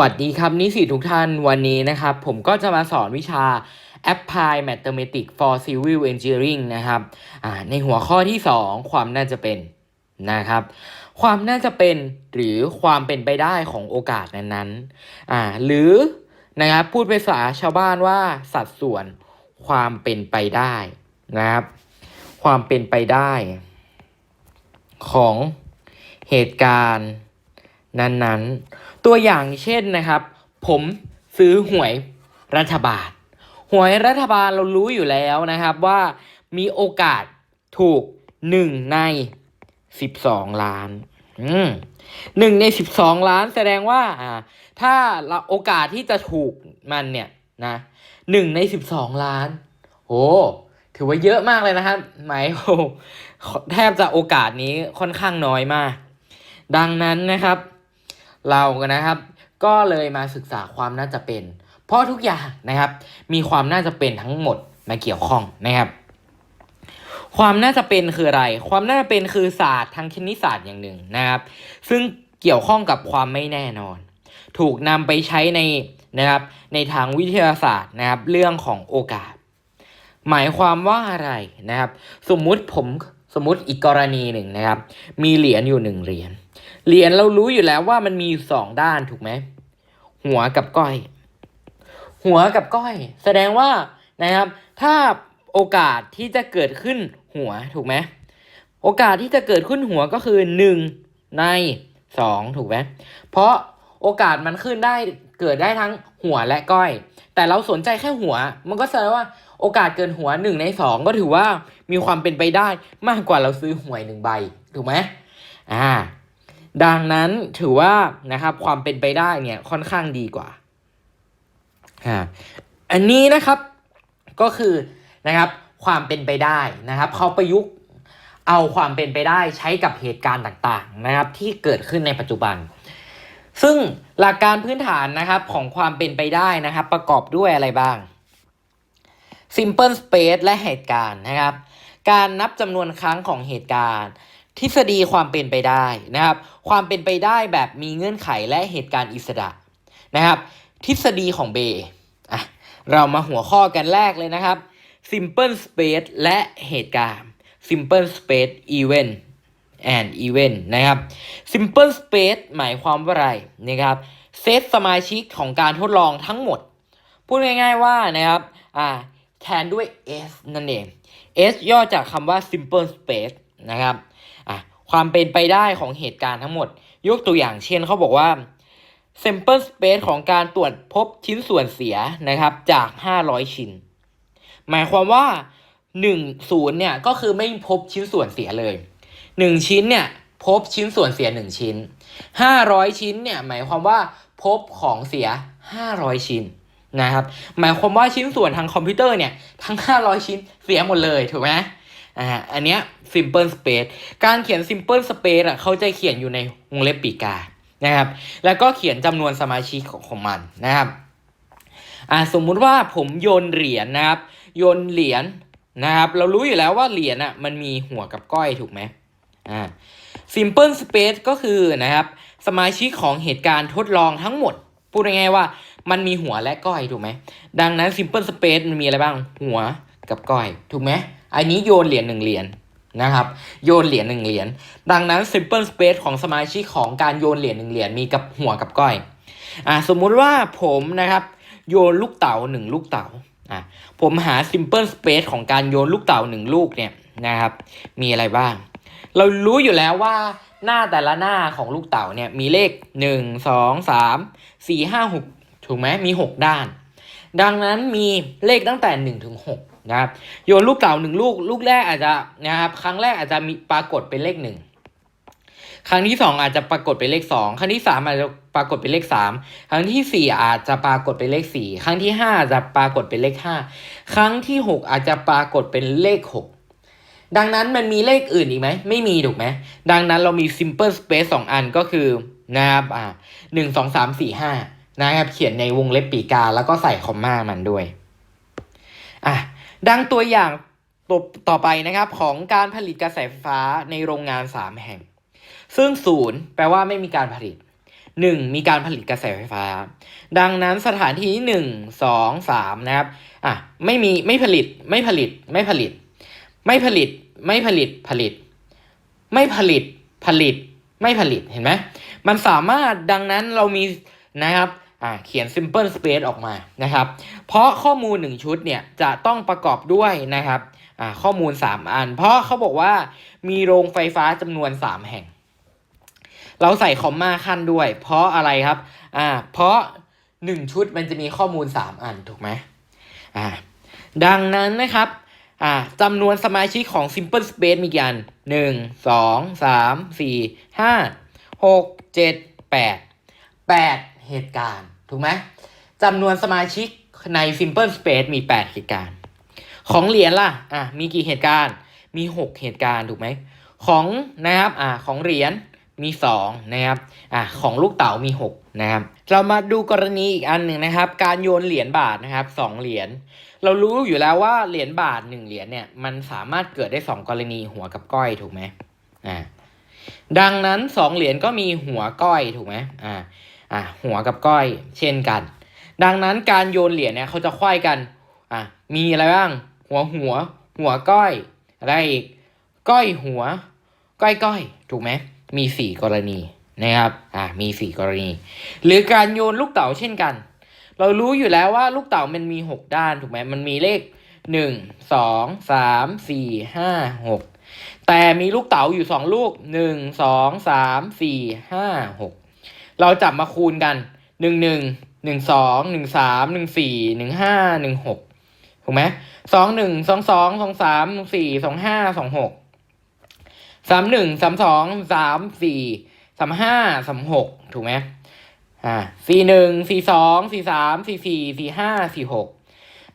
วัสดีครับนิสิตทุกท่านวันนี้นะครับ ผมก็จะมาสอนวิชา Apply Mathematics for Civil Engineering นะครับในหัวข้อที่ 2 ความน่าจะเป็นนะครับ ความน่าจะเป็นหรือความเป็นไปได้ของโอกาสนั้นๆอ่าหรือนะครับพูดภาษาชาวบ้านว่าสัดส่วนความเป็นไปได้นะครับ ความเป็นไปได้ ของเหตุการณ์นั้นๆ ตัวอย่างเช่นนะครับ ผมซื้อหวยรัฐบาล หวยรัฐบาลเรารู้อยู่แล้วนะครับว่ามีโอกาสถูกหนึ่งในสิบสองล้านหนึ่งในสิบสองล้านแสดงว่าถ้าเราโอกาสที่จะถูกมันเนี่ยนะหนึ่งในสิบสองล้านโอ้ถือว่าเยอะมากเลยนะครับหมายโอ้แทบจะโอกาสนี้ค่อนข้างน้อยมาก ดังนั้นนะครับ เรากันนะครับ ก็เลยมาศึกษาความน่าจะเป็น เพราะทุกอย่างนะครับ มีความน่าจะเป็นทั้งหมดมาเกี่ยวข้องนะครับ ความน่าจะเป็นคืออะไร ความน่าจะเป็นคือศาสตร์ทางคณิตศาสตร์อย่างหนึ่งนะครับ ซึ่งเกี่ยวข้องกับความไม่แน่นอน ถูกนำไปใช้ในนะครับในทางวิทยาศาสตร์นะครับ เรื่องของโอกาส หมายความว่าอะไรนะครับ สมมุติผมสมมุติอีกกรณีหนึ่งนะครับ มีเหรียญอยู่หนึ่งเหรียญ เหรียญเรารู้อยู่แล้วว่ามันมีสองด้านถูกไหมหัวกับก้อย หัวกับก้อย แสดงว่านะครับ ถ้าโอกาสที่จะเกิดขึ้นหัวถูกไหมโอกาสที่จะเกิดขึ้นหัวก็คือหนึ่งในสองถูกไหมเพราะโอกาสมันขึ้นได้เกิดได้ทั้งหัวและก้อย แต่เราสนใจแค่หัว มันก็แสดงว่าโอกาสเกินหัวหนึ่งในสองก็ถือว่ามีความเป็นไปได้มากกว่าเราซื้อหวยหนึ่งใบถูกไหมอ่า ดังนั้นถือว่านะครับความเป็นไปได้เนี่ยค่อนข้างดีกว่าอ่าอันนี้นะครับก็คือนะครับความเป็นไปได้นะครับเขาประยุกต์เอาความเป็นไปได้ใช้กับเหตุการณ์ต่างๆนะครับที่เกิดขึ้นในปัจจุบัน ซึ่งหลักการพื้นฐานนะครับของความเป็นไปได้นะครับ ประกอบด้วยอะไรบ้าง simple space และเหตุการณ์นะครับ การนับจำนวนครั้งของเหตุการณ์ ทฤษฎีความเป็นไปได้นะครับ ความเป็นไปได้แบบมีเงื่อนไขและเหตุการณ์อิสระนะครับ ทฤษฎีของเบย์เรามาหัวข้อกันแรกเลยนะครับ simple space และเหตุการณ์ simple space event and event นะครับ simple space หมายความว่าอะไรนะครับเซตสมาชิกของการทดลองทั้งหมด พูดง่ายๆว่านะครับอ่าแทนด้วย S นั่นเอง S ย่อจากคำว่า simple space นะครับ ความเป็นไปได้ของเหตุการณ์ทั้งหมด ยกตัวอย่างเช่นเขาบอกว่า sample space ของการตรวจพบชิ้นส่วนเสียนะครับจาก 500 ชิ้น หมายความว่า 1 0 เนี่ยก็คือไม่พบชิ้นส่วนเสียเลย 1 ชิ้นเนี่ยพบชิ้นส่วนเสีย 1 ชิ้น 500 ชิ้นเนี่ยหมายความว่าพบของเสีย 500 ชิ้นนะครับ หมายความว่าชิ้นส่วนทางคอมพิวเตอร์เนี่ยทั้ง 500 ชิ้นเสียหมดเลยถูกไหมอ่าอันเนี้ย simple space การเขียน simple space อะเขาจะเขียนอยู่ในวงเล็บปีกานะครับ แล้วก็เขียนจำนวนสมาชิกของของมันนะครับอ่าสมมุติว่าผมโยนเหรียญนะครับ โยนเหรียญนะครับ เรารู้อยู่แล้วว่าเหรียญอะมันมีหัวกับก้อยถูกไหมอ่า simple space ก็คือนะครับ สมาชิกของเหตุการณ์ทดลองทั้งหมด พูดง่ายๆว่ามันมีหัวและก้อยถูกไหม ดังนั้น simple space มันมีอะไรบ้างหัวกับก้อย ถูกไหม อันนี้โยนเหรียญหนึ่งเหรียญ นะครับโยนเหรียญหนึ่งเหรียญดังนั้น simple space ของสมาชิกของการโยนเหรียญหนึ่งเหรียญมีกับหัวกับก้อยอ่าสมมุติว่าผมนะครับโยนลูกเต๋าหนึ่งลูกเต๋าอ่าผมหา simple space ของการโยนลูกเต๋าหนึ่งลูกเนี่ยนะครับมีอะไรบ้าง เรารู้อยู่แล้วว่าหน้าแต่ละหน้าของลูกเต๋าเนี่ยมีเลขหนึ่งสองสามสี่ห้าหกถูกไหมมีหกด้าน ดังนั้นมีเลขตั้งแต่หนึ่งถึงหก นะครับโยนลูกเต๋าหนึ่งลูก ลูกแรกอาจจะนะครับครั้งแรกอาจจะมีปรากฏเป็นเลขหนึ่งครั้งที่สองอาจจะปรากฏเป็นเลขสองครั้งที่สามอาจจะปรากฏเป็นเลขสามครั้งที่สี่อาจจะปรากฏเป็นเลขสี่ครั้งที่ห้าจะปรากฏเป็นเลขห้าครั้งที่หกอาจจะปรากฏเป็นเลขหกดังนั้นมันมีเลขอื่นอีกไหมไม่มีถูกไหมดังนั้นเรามี simple space สองอันก็คือนะครับอ่าหนึ่งสองสามสี่ห้านะครับเขียนในวงเล็บปีกาแล้วก็ใส่คอมมามันด้วยอะ ดังตัวอย่างต่อต่อไปนะครับของการผลิตกระแสไฟฟ้าในโรงงานสามแห่ง ซึ่งศูนย์แปลว่าไม่มีการผลิตหนึ่งมีการผลิตกระแสไฟฟ้า ดังนั้นสถานที่ที่หนึ่งสองสามนะครับอะไม่มีไม่ผลิตไม่ผลิตไม่ผลิต ไม่ผลิตไม่ผลิตผลิต ไม่ผลิตผลิต ไม่ผลิตเห็นไหมมันสามารถดังนั้นเรามีนะครับ อ่าเขียน simple space ออกมานะครับ เพราะข้อมูลหนึ่งชุดเนี่ยจะต้องประกอบด้วยนะครับอ่าข้อมูล 3 อัน เพราะเขาบอกว่ามีโรงไฟฟ้าจำนวน 3 แห่ง เราใส่คอมมาขั้นด้วย เพราะอะไรครับอ่าเพราะ 1 ชุดมันจะมีข้อมูล 3 อันถูกไหมอ่าดังนั้นนะครับอ่าจำนวนสมาชิกของ Simple Space มีกี่อันหนึ่งสองสามสี่ห้าหกเจ็ดแปดแปดเหตุการณ์ ถูกไหมจำนวนสมาชิกใน Simple Space มี 8 เหตุการณ์ ของเหรียญล่ะอะมีกี่เหตุการณ์ มี 6 เหตุการณ์ถูกไหมของนะครับอ่าของเหรียญมี 2 นะครับอ่าของลูกเต๋ามี 6 นะครับ เรามาดูกรณีอีกอันหนึ่งนะครับ การโยนเหรียญบาทนะครับสองเหรียญเรารู้อยู่แล้วว่าเหรียญบาทหนึ่งเหรียญเนี่ยมันสามารถเกิดได้สองกรณีหัวกับก้อยถูกไหมอ่าดังนั้นสองเหรียญก็มีหัวก้อยถูกไหมอ่า อ่าหัวกับก้อยเช่นกัน ดังนั้นการโยนเหรียญเนี่ยเขาจะควายกันอ่ามีอะไรบ้าง หัวหัว หัวก้อยอะไรอีกก้อยหัว ก้อยก้อยถูกไหมมีสี่กรณีนะครับอ่ามีสี่กรณี หรือการโยนลูกเต๋าเช่นกัน เรารู้อยู่แล้วว่าลูกเต๋ามันมีหกด้านถูกไหมมันมีเลขหนึ่งสองสามสี่ห้าหกแต่มีลูกเต๋าอยู่สองลูกหนึ่งสองสามสี่ห้าหก เราจับมาคูณกันหนึ่งหนึ่งหนึ่งสองหนึ่งสามหนึ่งสี่หนึ่งห้าหนึ่งหกถูกไหมสองหนึ่งสองสองสองสามสี่สองห้าสองหกสามหนึ่งสามสองสามสี่สามห้าสามหกถูกไหมอ่าสี่หนึ่งสี่สองสี่สามสี่สี่สี่ห้าสี่หก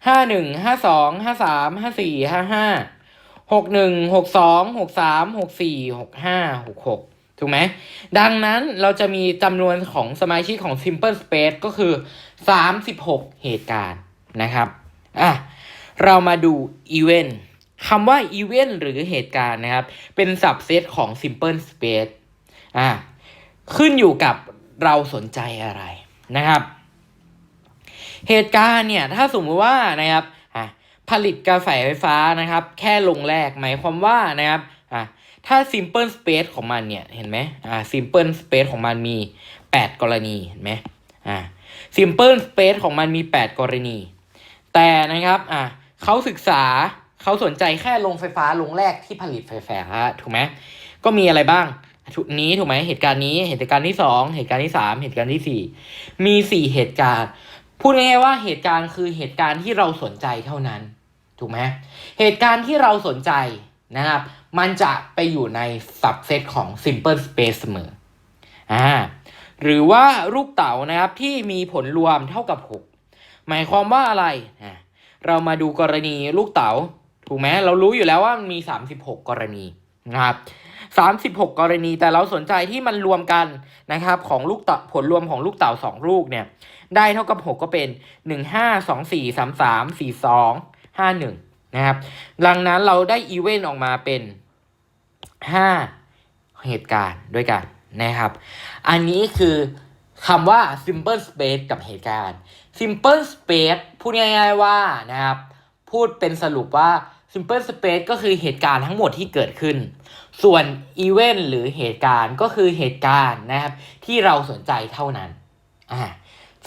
ห้าหนึ่งห้าสองห้าสามห้าสี่ห้าห้าหกหนึ่งหกสองหกสามหกสี่หกห้าหกหก ถูกไหม ดังนั้นเราจะมีจำนวนของสมาชิกของ Simple Space ก็คือสามสิบหกเหตุการณ์นะครับอะเรามาดู Event คำว่า Event หรือเหตุการณ์นะครับ เป็นสับเซตของ Simple Space อะขึ้นอยู่กับเราสนใจอะไรนะครับ เหตุการณ์เนี่ย ถ้าสมมติว่านะครับอะผลิตกระแสไฟฟ้านะครับ แค่ลงแรกหมายความว่านะครับ ถ้า simple space ของมันเนี่ย เห็นไหมอ่า simple space ของมันมี 8 กรณี เห็นไหมอ่า simple space ของมันมี 8 กรณี แต่นะครับอะเขาศึกษาเขาสนใจแค่ลงไฟฟ้าลงแรกที่ผลิตไฟฟ้าถูกไหมก็มีอะไรบ้างชุดนี้ถูกไหมเหตุการณ์นี้เหตุการณ์ที่สองเหตุการณ์ที่สามเหตุการณ์ที่สี่มีสี่เหตุการณ์พูดง่ายๆว่าเหตุการณ์คือเหตุการณ์ที่เราสนใจเท่านั้น ถูกไหมเหตุการณ์ที่เราสนใจนะครับ มันจะไปอยู่ใน subset ของ simple space เสมออ่าหรือว่ารูปเต๋านะครับที่มีผลรวมเท่ากับ 6 หมายความว่าอะไรเรามาดูกรณีลูกเต๋าถูกไหมเรารู้อยู่แล้วว่ามันมี 36 กรณีนะครับ36 กรณีแต่เราสนใจที่มันรวมกันนะครับของลูกเต๋าผลรวมของลูกเต๋า2 ลูกเนี่ยได้เท่ากับ 6 ก็เป็น 1 5 2 4 3 3 4 2 5 1 นะครับดังนั้นเราได้อีเวนต์ออกมาเป็นห้าเหตุการณ์ด้วยกันนะครับ อันนี้คือคำว่า simple space กับเหตุการณ์ simple space พูดง่ายๆว่านะครับ พูดเป็นสรุปว่า simple space ก็คือเหตุการณ์ทั้งหมดที่เกิดขึ้น ส่วน event หรือเหตุการณ์ก็คือเหตุการณ์นะครับ ที่เราสนใจเท่านั้นอ่า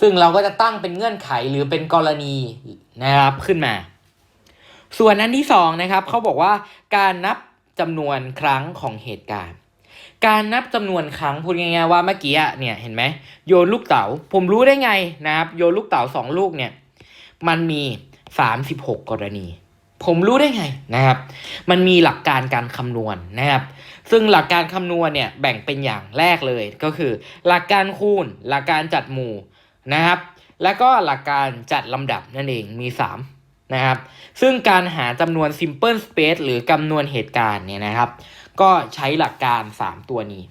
ซึ่งเราก็จะตั้งเป็นเงื่อนไขหรือเป็นกรณีนะครับขึ้นมา ส่วนอันที่สองนะครับเขาบอกว่าการนับจำนวนครั้งของเหตุการณ์ การนับจำนวนครั้งพูดง่ายๆว่าเมื่อกี้เนี่ยเห็นไหมโยนลูกเต๋าผมรู้ได้ไงนะครับโยนลูกเต๋าสองลูกเนี่ยมันมีสามสิบหกกรณี ผมรู้ได้ไงนะครับ มันมีหลักการการคำนวณนะครับ ซึ่งหลักการคำนวณเนี่ยแบ่งเป็นอย่างแรกเลยก็คือ หลักการคูณ หลักการจัดหมู่นะครับ แล้วก็หลักการจัดลำดับนั่นเองมี3 นะครับ ซึ่งการหาจำนวน simple space หรือจำนวนเหตุการณ์เนี่ยนะครับ ก็ใช้หลักการ 3 ตัวนี้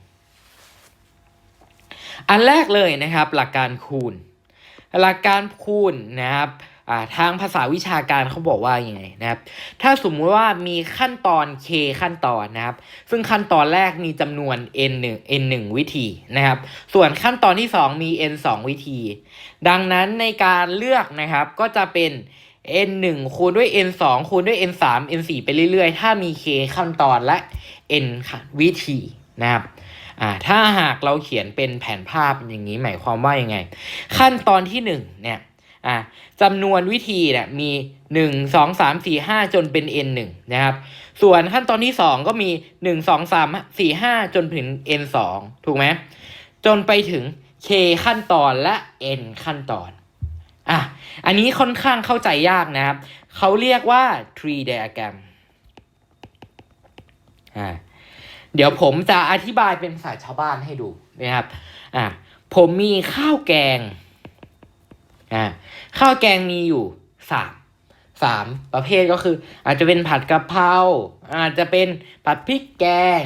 อันแรกเลยนะครับหลักการคูณ หลักการคูณนะครับทางภาษาวิชาการเขาบอกว่าอยังไงนะครับ ถ้าสมมุติว่ามีขั้นตอน k ขั้นตอนนะครับ ซึ่งขั้นตอนแรกมีจำนวน n 1 n 1วิธีนะครับ ส่วนขั้นตอนที่ 2 มี n 2 วิธี ดังนั้นในการเลือกนะครับก็จะเป็น n 1คูณด้วย n 2คูณด้วย n 3 n 4ไปเรื่อยๆ ถ้ามี k ขั้นตอนและ n วิธีนะครับอ่าถ้าหากเราเขียนเป็นแผนภาพอย่างนี้หมายความว่ายังไง ขั้นตอนที่หนึ่งเนี่ยอ่าจำนวนวิธีเนี่ยมีหนึ่งสองสามสี่ห้าจนเป็น n หนึ่งนะครับส่วนขั้นตอนที่สองก็มีหนึ่งสองสามสี่ห้าจนถึง n สองถูกไหมจนไปถึง k ขั้นตอนและ n ขั้นตอน อะ อันนี้ค่อนข้างเข้าใจยากนะครับ เขาเรียกว่า tree diagram อ่า เดี๋ยวผมจะอธิบายเป็นภาษาชาวบ้านให้ดูนะครับ อ่า ผมมีข้าวแกง อ่า ข้าวแกงมีอยู่สามสามประเภทก็คือ อาจจะเป็นผัดกะเพราอาจจะเป็นผัดพริกแกง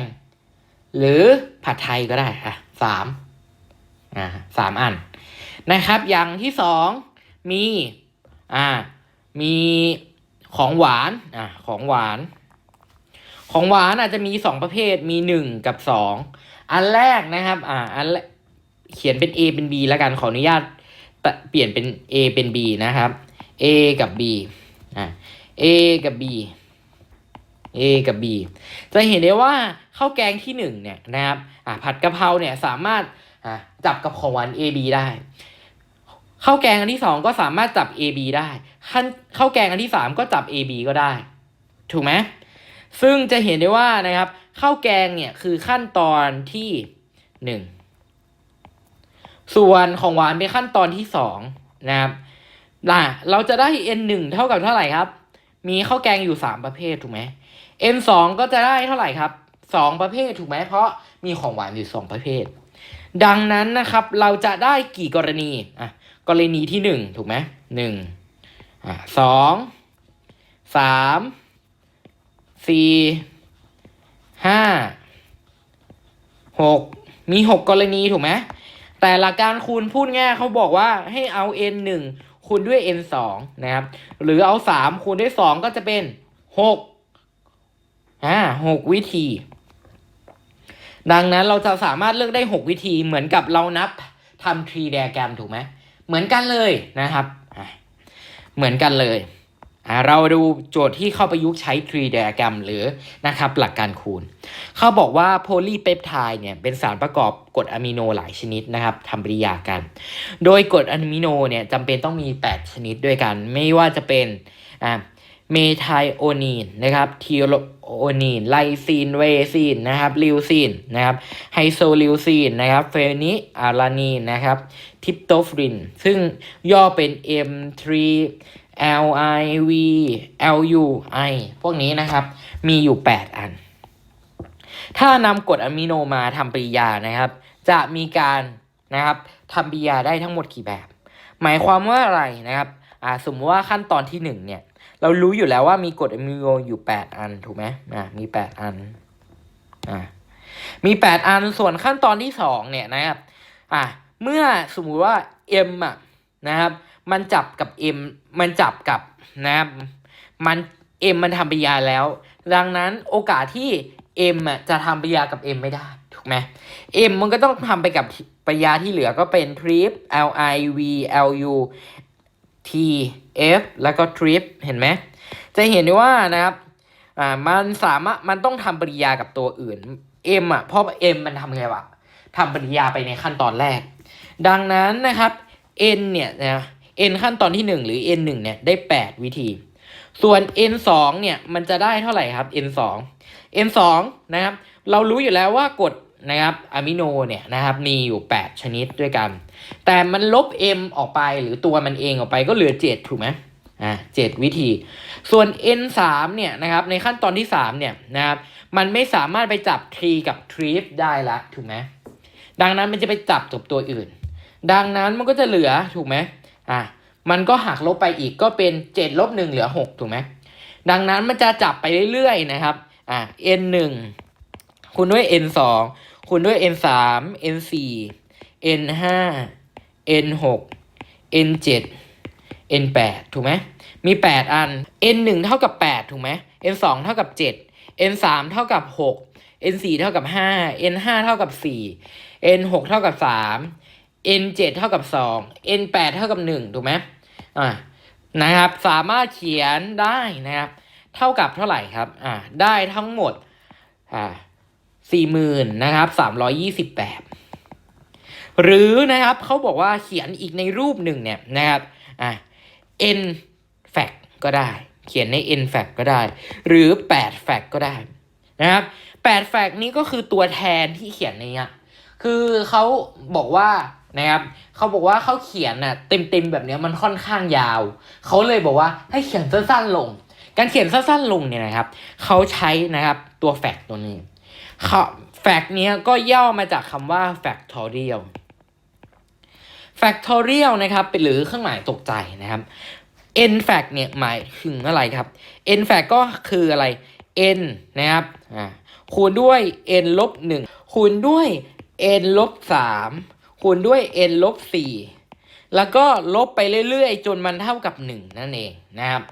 หรือผัดไทยก็ได้อะสามอ่าสามอันนะครับ อย่างที่สอง มีอ่ามีของหวานอ่าของหวาน ของหวานอาจจะมีสองประเภทมีหนึ่งกับสองอันแรกนะครับอ่าอันเขียนเป็น A เป็น B แล้วกันขออนุญาตเปลี่ยนเป็น A เป็น B นะครับ A กับ B อ่า A กับ B A กับ B จะเห็นได้ว่าข้าวแกงที่หนึ่งเนี่ยนะครับอ่าผัดกะเพราเนี่ยสามารถอ่าจับกับของหวาน A B ได้ ข้าวแกงอันที่สองก็สามารถจับ A B ได้ขั้นข้าวแกงอันที่สามก็จับ A B ก็ได้ ถูกไหมซึ่งจะเห็นได้ว่านะครับข้าวแกงเนี่ยคือขั้นตอนที่หนึ่งส่วนของหวานเป็นขั้นตอนที่สองนะครับล่ะเราจะได้ n หนึ่งเท่ากับเท่าไหร่ครับ มีข้าวแกงอยู่สามประเภทถูกไหม n สองก็จะได้เท่าไหร่ครับสองประเภทถูกไหมเพราะมีของหวานอยู่สองประเภท ดังนั้นนะครับเราจะได้กี่กรณีอะ กรณีที่หนึ่งถูกไหมหนึ่งสองสามสี่ห้าหกมีหกกรณีถูกไหมแต่หลักการคูณพูดง่ายเขาบอกว่าให้เอา n หนึ่งคูณด้วย n สองนะครับ หรือเอาสามคูณด้วยสองก็จะเป็นหกอ่าหกวิธี ดังนั้นเราจะสามารถเลือกได้หกวิธีเหมือนกับเรานับทำ tree diagram ถูกไหม เหมือนกันเลยนะครับ เหมือนกันเลย เราดูโจทย์ที่เข้าประยุกต์ใช้ tree diagram หรือนะครับหลักการคูณ เขาบอกว่าโพลีเปปไทด์เนี่ยเป็นสารประกอบกรดอะมิโนหลายชนิดนะครับทำปฏิกิริยากัน โดยกรดอะมิโนเนี่ยจำเป็นต้องมี 8 ชนิดด้วยกัน ไม่ว่าจะเป็นเมไทโอนีนนะครับทีโโอนีนไลซีนเวซีนนะครับลิวซีนนะครับไฮโซลิวซีนนะครับเฟนิอารานีนะครับทิปโตฟริน ซึ่งย่อเป็น M3 L I V L U I พวกนี้นะครับ มีอยู่ 8 อัน ถ้านำกรดอะมิโนมาทำปฏิกิริยานะครับ จะมีการนะครับทำปฏิกิริยาได้ทั้งหมดกี่แบบ หมายความว่าอะไรนะครับอ่าสมมติว่าขั้นตอนที่หนึ่งเนี่ย เรารู้อยู่แล้วว่ามีกรดอะมิโนอยู่ 8 อันถูกไหมอ่ามี 8 อันอ่ามี 8 อันส่วนขั้นตอนที่สองเนี่ยนะครับอ่าเมื่อสมมุติว่า M อะนะครับ มันจับกับ M มันจับกับนะครับมัน M มันทำปฏิกิริยาแล้ว ดังนั้นโอกาสที่ M อะจะทำปฏิกิริยากับ M ไม่ได้ถูกไหม M มันก็ต้องทำไปกับปฏิกิริยาที่เหลือก็เป็น trip L I V L U T F แล้วก็ trip เห็นไหม จะเห็นได้ว่านะครับอ่ามันสามารถมันต้องทำปริยากับตัวอื่น M อะเพราะ M มันทำไงวะทำปริยาไปในขั้นตอนแรก ดังนั้นนะครับ N เนี่ยนะ N ขั้นตอนที่หนึ่งหรือ N หนึ่งเนี่ยได้แปดวิธี ส่วน N สองเนี่ยมันจะได้เท่าไหร่ครับ N สอง N สองนะครับ เรารู้อยู่แล้วว่ากด นะครับอะมิโนเนี่ยนะครับมีอยู่ 8 ชนิดด้วยกัน แต่มันลบ M ออกไปหรือตัวมันเองออกไปก็เหลือ 7 ถูกไหมอ่าเจ็ดวิธี ส่วน N สามเนี่ยนะครับในขั้นตอนที่สามเนี่ยนะครับมันไม่สามารถไปจับ t กับ trip ได้ละถูกไหมดังนั้นมันจะไปจับกับตัวอื่น ดังนั้นมันก็จะเหลือถูกไหมอะมันก็หักลบไปอีกก็เป็นเจ็ดลบหนึ่งเหลือหกถูกไหมดังนั้นมันจะจับไปเรื่อยๆนะครับอะ n หนึ่งคูณด้วย n สอง คูณด้วย n สาม n สี่ n ห้า n หก n เจ็ด n 8ถูกไหมมี 8 อัน n 1เท่ากับ 8 ถูกไหม n 2เท่ากับ 7 n 3เท่ากับ 6 n 4เท่ากับ 5 n 5เท่ากับ 4 n 6เท่ากับ 3 n 7เท่ากับ 2 n 8เท่ากับ 1 ถูกไหมอ่านะครับ สามารถเขียนได้นะครับ เท่ากับเท่าไหร่ครับ อ่า ได้ทั้งหมด อ่า สี่หมื่นนะครับสามร้อยี่สิบแปดหรือนะครับเขาบอกว่าเขียนอีกในรูปหนึ่งเนี่ยนะครับอ่า n fact ก็ได้ เขียนใน n fact ก็ได้ หรือ8 fact ก็ได้นะครับ8 fact นี้ก็คือตัวแทนที่เขียนในเนี้ยคือเขาบอกว่านะครับเขาบอกว่าเขาเขียนน่ะเต็มๆแบบเนี้ยมันค่อนข้างยาว เขาเลยบอกว่าให้เขียนสั้นๆลง การเขียนสั้นๆลงเนี่ยนะครับเขาใช้นะครับตัว fact ตัวนี้ เขา fact เนี้ยก็ย่อมาจากคำว่า factorial factorial นะครับเป็นหรือเครื่องหมายตกใจนะครับ n fact เนี่ยหมายถึงอะไรครับ n fact ก็คืออะไร n นะครับอ่าคูณด้วย n ลบหนึ่งคูณด้วย n ลบสามคูณด้วย n ลบสี่แล้วก็ลบไปเรื่อยๆ จนมันเท่ากับหนึ่งนั่นเองนะครับ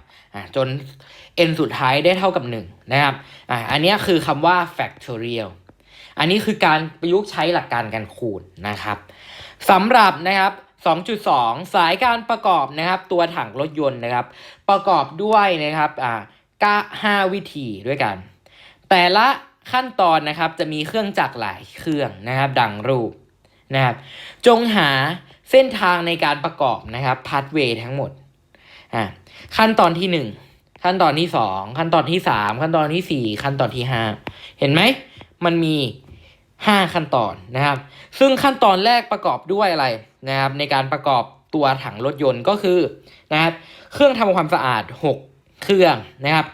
จน n สุดท้ายได้เท่ากับหนึ่งนะครับอ่าอันนี้คือคำว่า factorial อันนี้คือการประยุกต์ใช้หลักการการคูณนะครับสำหรับนะครับ2.2 สายการประกอบนะครับ ตัวถังรถยนต์นะครับ ประกอบด้วยนะครับอ่าก้าห้าวิธีด้วยกัน แต่ละขั้นตอนนะครับจะมีเครื่องจักรหลายเครื่องนะครับ ดังรูปนะครับ จงหาเส้นทางในการประกอบนะครับพาสเวย์ทั้งหมดอ่า ขั้นตอนที่หนึ่งขั้นตอนที่สองขั้นตอนที่สามขั้นตอนที่สี่ขั้นตอนที่ห้าเห็นไหมมันมีห้าขั้นตอนนะครับ ซึ่งขั้นตอนแรกประกอบด้วยอะไรนะครับ ในการประกอบตัวถังรถยนต์ก็คือนะครับเครื่องทำความสะอาด 6 เครื่องนะครับ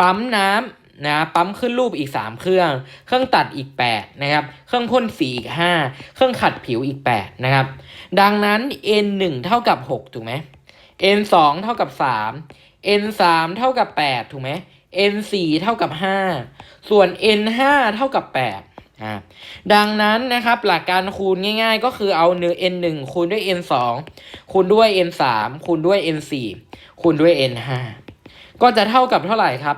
ปั๊มน้ำนะปั๊มขึ้นรูปอีก 3 เครื่อง เครื่องตัดอีก 8 นะครับ เครื่องพ่นสีอีก 5 เครื่องขัดผิวอีก 8 นะครับ ดังนั้น n 1เท่ากับ 6 ถูกไหม n 2เท่ากับ3 n 3เท่ากับ8ถูกไหม n 4เท่ากับ5ส่วน n 5เท่ากับ8อ่าดังนั้นนะครับหลักการคูณง่ายๆ ก็คือเอาเนื้อ n 1คูณด้วย n 2คูณด้วย n 3คูณด้วย n 4คูณด้วย n 5ก็จะเท่ากับเท่าไหร่ครับ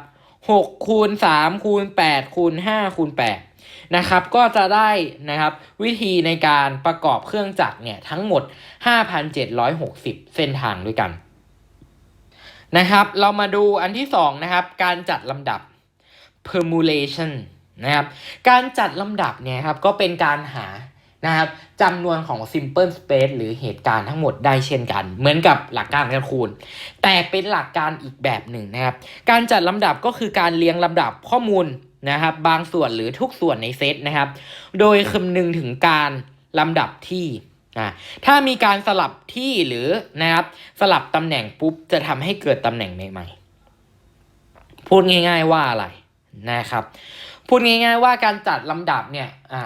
6คูณ3คูณ8คูณ5คูณ8 นะครับก็จะได้นะครับวิธีในการประกอบเครื่องจักรเนี่ยทั้งหมด 5,760 เส้นทางด้วยกันนะครับเรามาดูอันที่สองนะครับการจัดลำดับ permutation นะครับการจัดลำดับเนี่ยครับก็เป็นการหานะครับจำนวนของ simple space หรือเหตุการณ์ทั้งหมดได้เช่นกัน เหมือนกับหลักการการคูณ แต่เป็นหลักการอีกแบบหนึ่งนะครับ การจัดลำดับก็คือการเรียงลำดับข้อมูล นะครับ บางส่วนหรือทุกส่วนในเซตนะครับ โดยคำนึงถึงการลำดับที่อ่าถ้ามีการสลับที่หรือนะครับสลับตำแหน่งปุ๊บจะทำให้เกิดตำแหน่งใหม่ๆ พูดง่าย ๆว่าอะไรนะครับ พูดง่ายๆว่าการจัดลำดับเนี่ยอ่า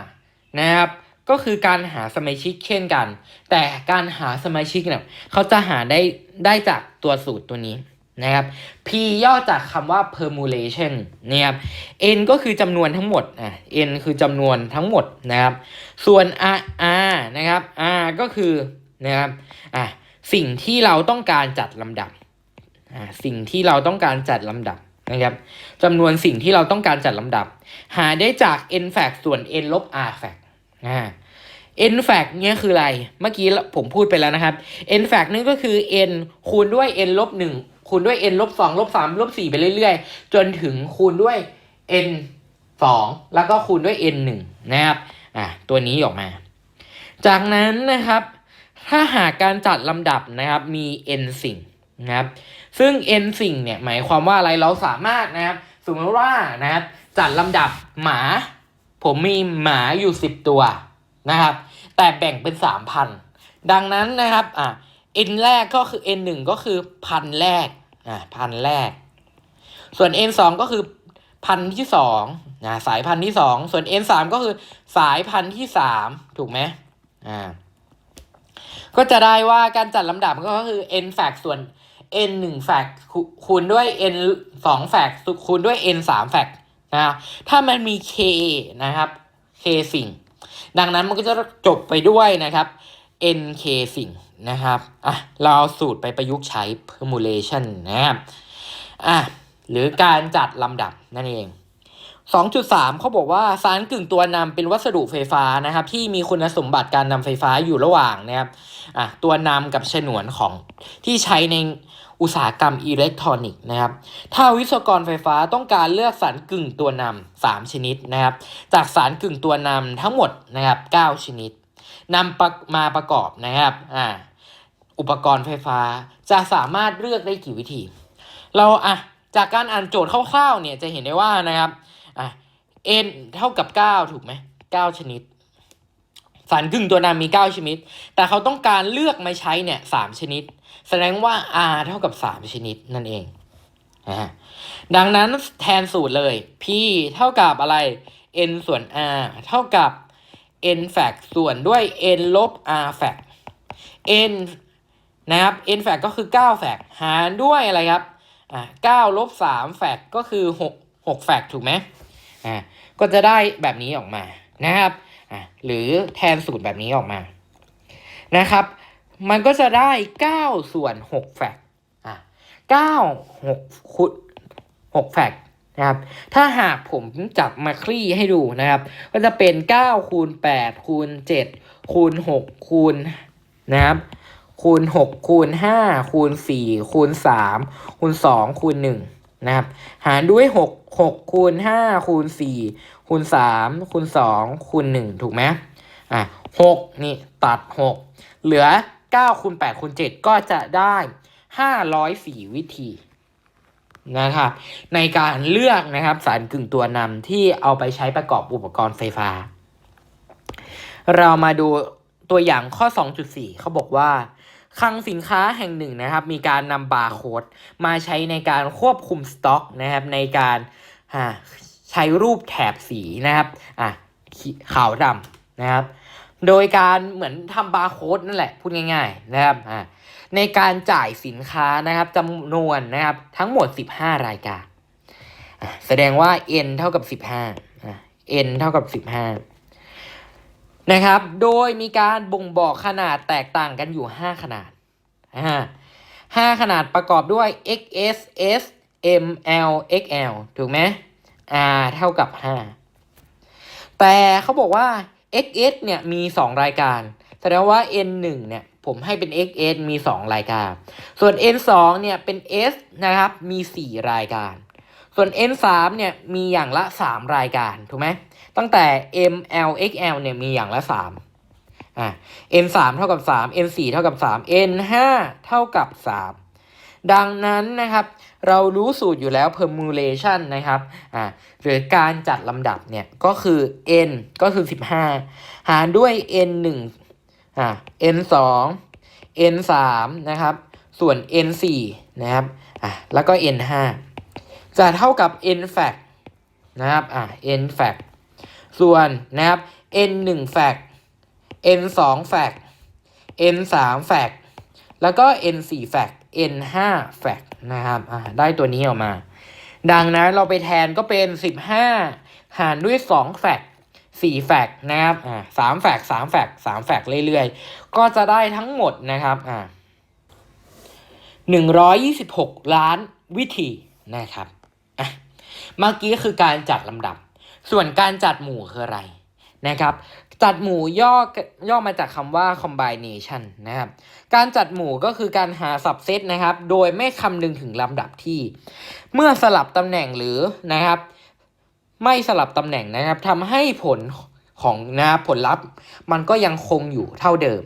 นะครับก็คือการหาสมาชิกเช่นกัน แต่การหาสมาชิกเนี่ยเขาจะหาได้ได้จากตัวสูตรตัวนี้ นะครับ P ย่อจากคำว่า permutation นะครับ N ก็คือจำนวนทั้งหมดอะ N คือจำนวนทั้งหมดนะครับ ส่วน R R นะครับ R ก็คือนะครับอะสิ่งที่เราต้องการจัดลำดับอะสิ่งที่เราต้องการจัดลำดับนะครับจำนวนสิ่งที่เราต้องการจัดลำดับ หาได้จาก n fact ส่วน n ลบ r fact อ่า n fact เนี่ยคืออะไร เมื่อกี้ผมพูดไปแล้วนะครับ n fact นี่ก็คือ n คูณด้วย n ลบหนึ่ง คูณด้วย n ลบสองลบสามลบสี่ไปเรื่อยๆ จนถึงคูณด้วย n สองแล้วก็คูณด้วย n หนึ่งนะครับอ่าตัวนี้ออกมา จากนั้นนะครับถ้าหากการจัดลำดับนะครับมี n สิ่งนะครับซึ่ง n สิ่งเนี่ยหมายความว่าอะไรเราสามารถนะครับสมมติว่านะครับจัดลำดับหมา ผมมีหมาอยู่สิบตัวนะครับ แต่แบ่งเป็นสามพันดังนั้นนะครับอะ n แรกก็คือ n หนึ่งก็คือพันแรก อะพันแรก ส่วน n สองก็คือพันที่สองนะสายพันธุ์ที่สองส่วน n สามก็คือสายพันธุ์ที่สามถูกไหมอ่าก็จะได้ว่าการจัดลำดับก็คือ n fact ส่วน n หนึ่ง fact คูณด้วย n สอง fact คูณด้วย n สาม fact นะถ้ามันมี k นะครับ k สิ่ง ดังนั้นมันก็จะจบไปด้วยนะครับ nk สิ่งนะครับอะเราเอาสูตรไปประยุกต์ใช้ permutation นะครับอะหรือการจัดลำดับนั่นเอง 2.3 เขาบอกว่าสารกึ่งตัวนำเป็นวัสดุไฟฟ้านะครับ ที่มีคุณสมบัติการนำไฟฟ้าอยู่ระหว่างนะครับอะตัวนำกับฉนวนของที่ใช้ในอุตสาหกรรมอิเล็กทรอนิกส์นะครับ ถ้าวิศวกรไฟฟ้าต้องการเลือกสารกึ่งตัวนำสามชนิดนะครับ จากสารกึ่งตัวนำทั้งหมดนะครับ 9 ชนิด นำมาประกอบนะครับอ่าอุปกรณ์ไฟฟ้าจะสามารถเลือกได้กี่วิธี เราอะจากการอ่านโจทย์คร่าวๆเนี่ยจะเห็นได้ว่านะครับอะ n เท่ากับ 9 ถูกไหม9 ชนิด สารกึ่งตัวนำมี 9 ชนิด แต่เขาต้องการเลือกมาใช้เนี่ย3ชนิด แสดงว่า r เท่ากับ 3 ชนิดนั่นเองดังนั้นแทนสูตรเลย p เท่ากับอะไร n ส่วน r เท่ากับ n แฟกส่วนด้วย n ลบ r แฟก n นะครับ n แฟกก็คือ9แฟกหารด้วยอะไรครับอ่า9ลบ3แฟกก็คือ 6 6แฟกถูกไหมอ่าก็จะได้แบบนี้ออกมานะครับอ่าหรือแทนสูตรแบบนี้ออกมานะครับ มันก็จะได้ 9 ส่วน6แฟกอ่า9 6คูณ6แฟก นะครับ ถ้าหากผมจับมาคลี่ให้ดูนะครับ ก็จะเป็น9คูณ8คูณ7คูณ6คูณนะครับคูณ6คูณ5คูณ4คูณ3คูณ2คูณ1นะครับ หารด้วย 6 6คูณ5คูณ4คูณ3คูณ2คูณ1ถูกไหมอะ6นี่ตัด 6 เหลือ9คูณ8คูณ7ก็จะได้ 504 วิธี นะครับในการเลือกนะครับสารกึ่งตัวนำที่เอาไปใช้ประกอบอุปกรณ์ไฟฟ้า เรามาดูตัวอย่างข้อ 2.4 เขาบอกว่าคลังสินค้าแห่งหนึ่งนะครับ มีการนำบาร์โค้ดมาใช้ในการควบคุมสต็อกนะครับ ในการใช้รูปแถบสีนะครับอะขาวดำนะครับ โดยการเหมือนทำบาร์โค้ดนั่นแหละ พูดง่าย ๆ นะครับอ่า ในการจ่ายสินค้านะครับจำนวนนะครับทั้งหมด 15 รายการ แสดงว่า n เท่ากับ 15 n เท่ากับ 15 นะครับ โดยมีการบ่งบอกขนาดแตกต่างกันอยู่ 5 ขนาดอ่า5ขนาดประกอบด้วย XS S M L XL ถูกไหม R เท่ากับ 5 แต่เขาบอกว่า XS เนี่ยมี 2 รายการ แสดงว่า N1 เนี่ย ผมให้เป็น XS มี 2 รายการ ส่วน N2 เนี่ยเป็น S นะครับมี 4 รายการ ส่วน N3 เนี่ยมีอย่างละ 3 รายการถูกไหมตั้งแต่ M L X L เนี่ยมีอย่างละ 3อ่า N3 เท่ากับ 3 N4 เท่ากับ 3 N5 เท่ากับ 3 ดังนั้นนะครับ เรารู้สูตรอยู่แล้ว permutation นะครับอ่าหรือการจัดลำดับเนี่ยก็คือ n ก็คือ 15 หารด้วย n 1 อ่า n 2 n 3นะครับ ส่วน n 4นะครับ อ่าแล้วก็ n 5จะเท่ากับ n fact นะครับ อ่า n fact ส่วนนะครับ n 1 fact n 2 fact n 3 fact แล้วก็ n 4 fact n 5 fact นะครับ อ่า ได้ตัวนี้ออกมา ดังนั้นเราไปแทนก็เป็น15หารด้วย2แฟก 4 แฟกนะครับอ่า3แฟก3แฟก3แฟกเรื่อยๆ ก็จะได้ทั้งหมดนะครับอ่า126 ล้านวิธีนะครับอะเมื่อกี้คือการจัดลำดับ ส่วนการจัดหมู่คืออะไรนะครับ จัดหมู่ย่อย่อมาจากคำว่า combination นะครับ การจัดหมู่ก็คือการหา subset นะครับ โดยไม่คำนึงถึงลำดับที่ เมื่อสลับตำแหน่งหรือนะครับ ไม่สลับตำแหน่งนะครับทำให้ผลของนะครับผลลัพธ์ มันก็ยังคงอยู่เท่าเดิม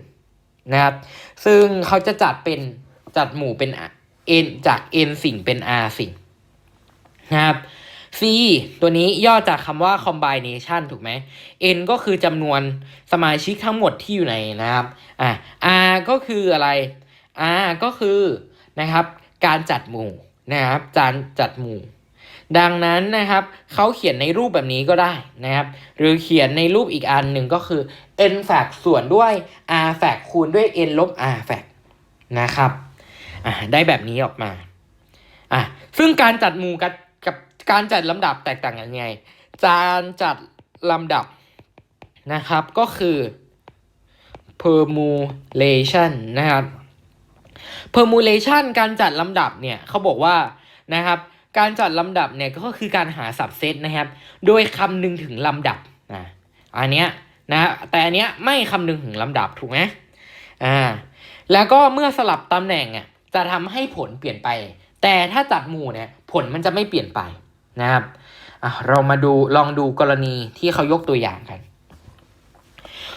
นะครับซึ่งเขาจะจัดเป็นจัดหมู่เป็น n จาก n สิ่งเป็น r สิ่งนะครับ c ตัวนี้ย่อจากคำว่า combination ถูกไหม n ก็คือจำนวนสมาชิกทั้งหมดที่อยู่ในนะครับอะ r ก็คืออะไร r ก็คือนะครับ การจัดหมู่นะครับการจัดหมู่ ดังนั้นนะครับเขาเขียนในรูปแบบนี้ก็ได้นะครับ หรือเขียนในรูปอีกอันหนึ่งก็คือ n แฟกส่วนด้วย r แฟกคูณด้วย n ลบ r แฟกนะครับอ่าได้แบบนี้ออกมาอะซึ่งการจัดหมู่กับกับการจัดลำดับแตกต่างกันยังไงการจัดลำดับนะครับก็คือ permutation นะครับ permutation การจัดลำดับเนี่ยเขาบอกว่านะครับ การจัดลำดับเนี่ยก็คือการหาสับเซตนะครับ โดยคำนึงถึงลำดับนะอันเนี้ยนะแต่อันเนี้ยไม่คำนึงถึงลำดับถูกไหมอ่าแล้วก็เมื่อสลับตำแหน่งอะจะทำให้ผลเปลี่ยนไป แต่ถ้าจัดหมู่เนี่ยผลมันจะไม่เปลี่ยนไปนะครับอะเรามาดูลองดูกรณีที่เขายกตัวอย่างกัน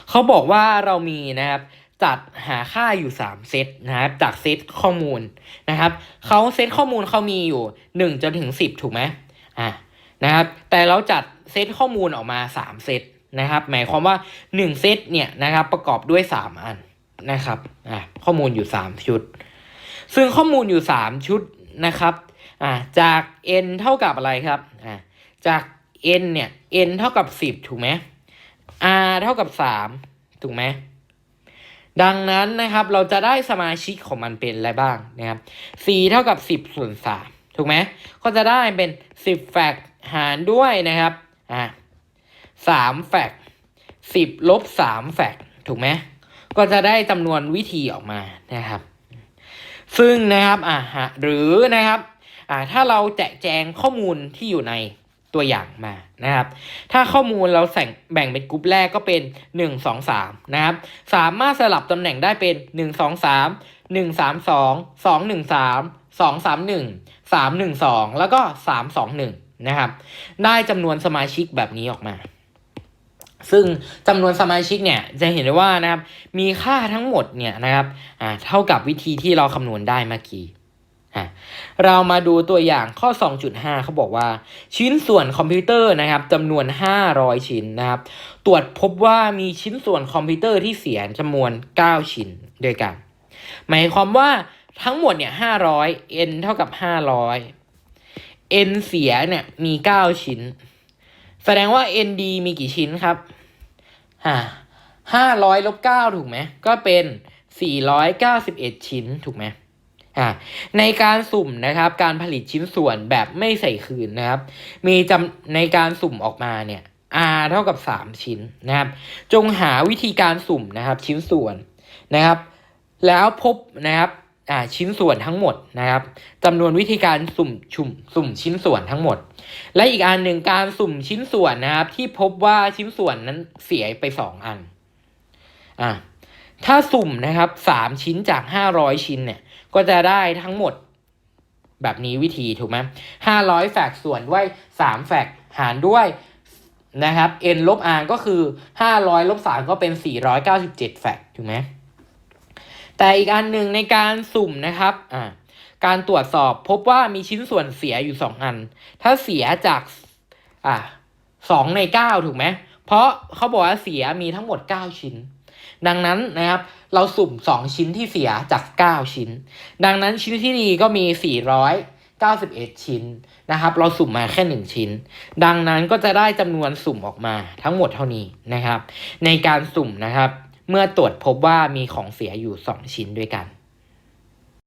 เขาบอกว่าเรามีนะครับ จัดหาค่าอยู่ 3 เซตนะครับจากเซตข้อมูลนะครับเขาเซตข้อมูลเขามีอยู่ 1 จนถึง 10 ถูกไหมอะนะครับแต่เราจัดเซตข้อมูลออกมา 3 เซตนะครับ หมายความว่า 1 เซตเนี่ยนะครับประกอบด้วย 3 อันนะครับอะข้อมูลอยู่ 3 ชุด ซึ่งข้อมูลอยู่ 3 ชุดนะครับอะจาก n เท่ากับอะไรครับอะจาก n เนี่ย n เท่ากับ 10 ถูกไหม r เท่ากับ 3 ถูกไหม ดังนั้นนะครับเราจะได้สมาชิกของมันเป็นอะไรบ้างนะครับ c เท่ากับ 10 ส่วน 3 ถูกไหมก็จะได้เป็น 10 แฟกหารด้วยนะครับอ่า3แฟก10ลบ3แฟกถูกไหมก็จะได้จำนวนวิธีออกมานะครับ ซึ่งนะครับอ่าฮะหรือนะครับอ่าถ้าเราแจกแจงข้อมูลที่อยู่ใน ตัวอย่างมานะครับ ถ้าข้อมูลเราแบ่งแบ่งเป็นกลุ่มแรกก็เป็น 1 2 3 นะครับ สามารถสลับตำแหน่งได้เป็น 1 2 3 1 3 2 2 1 3 2 3 1 3 1 2 แล้วก็ 3 2 1 นะครับ ได้จำนวนสมาชิกแบบนี้ออกมา ซึ่งจำนวนสมาชิกเนี่ยจะเห็นได้ว่านะครับ มีค่าทั้งหมดเนี่ยนะครับอ่าเท่ากับวิธีที่เราคำนวณได้เมื่อกี้ เรามาดูตัวอย่างข้อ 2.5 เขาบอกว่า ชิ้นส่วนคอมพิวเตอร์นะครับจำนวน 500 ชิ้นนะครับ ตรวจพบว่ามีชิ้นส่วนคอมพิวเตอร์ที่เสียจำนวน 9 ชิ้นด้วยกัน หมายความว่าทั้งหมดเนี่ย 500 n เท่ากับ 500 n เสียเนี่ยมี 9 ชิ้น แสดงว่า n d มีกี่ชิ้นครับฮ่า500ลบ9ถูกไหม ก็เป็น491ชิ้นถูกไหม อ่าในการสุ่มนะครับ การผลิตชิ้นส่วนแบบไม่ใส่คืนนะครับ มีจำในการสุ่มออกมาเนี่ย r เท่ากับ 3 ชิ้นนะครับ จงหาวิธีการสุ่มนะครับ ชิ้นส่วนนะครับ แล้วพบนะครับอ่าชิ้นส่วนทั้งหมดนะครับจำนวนวิธีการสุ่มชุมสุ่มชิ้นส่วนทั้งหมด และอีกอันหนึ่งการสุ่มชิ้นส่วนนะครับ ที่พบว่าชิ้นส่วนนั้นเสียไปสองอันอ่าถ้าสุ่มนะครับสามชิ้นจากห้าร้อยชิ้นเนี่ย ก็จะได้ทั้งหมดแบบนี้วิธีถูกไหมห้าร้อยแฟกส่วนด้วยสามแฟกหารด้วยนะครับ n ลบ r ก็คือห้าร้อยลบสามก็เป็นสี่ร้อยเก้าสิบเจ็ดแฟกถูกไหมแต่อีกอันหนึ่งในการสุ่มนะครับอ่าการตรวจสอบพบว่ามีชิ้นส่วนเสียอยู่สองอัน ถ้าเสียจากอ่าสองในเก้าถูกไหม เพราะเขาบอกว่าเสียมีทั้งหมดเก้าชิ้น ดังนั้นนะครับเราสุ่มสองชิ้นที่เสียจากเก้าชิ้น ดังนั้นชิ้นที่ดีก็มีสี่ร้อยเก้าสิบเอ็ดชิ้นนะครับ เราสุ่มมาแค่หนึ่งชิ้น ดังนั้นก็จะได้จำนวนสุ่มออกมาทั้งหมดเท่านี้นะครับ ในการสุ่มนะครับ เมื่อตรวจพบว่ามีของเสียอยู่ 2 ชิ้นด้วยกัน